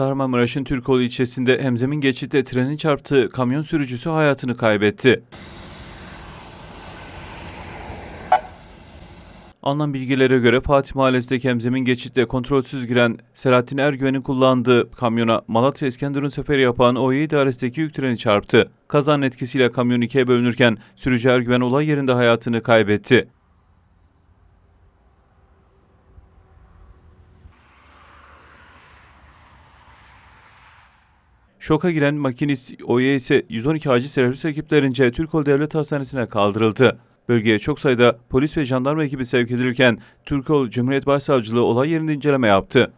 Kahramanmaraş'ın Türkoğlu ilçesinde hemzemin geçitte trenin çarptığı kamyon sürücüsü hayatını kaybetti. Alınan bilgilere göre Fatih Mahallesi'ndeki hemzemin geçitte kontrolsüz giren Selahattin Ergüven'in kullandığı kamyona Malatya İskenderun seferi yapan OY idaresindeki yük treni çarptı. Kazanın etkisiyle kamyon ikiye bölünürken sürücü Ergüven olay yerinde hayatını kaybetti. Şoka giren makinist OY ise 112 acil servis ekiplerince Türkoğlu Devlet Hastanesi'ne kaldırıldı. Bölgeye çok sayıda polis ve jandarma ekibi sevk edilirken Türkoğlu Cumhuriyet Başsavcılığı olay yerinde inceleme yaptı.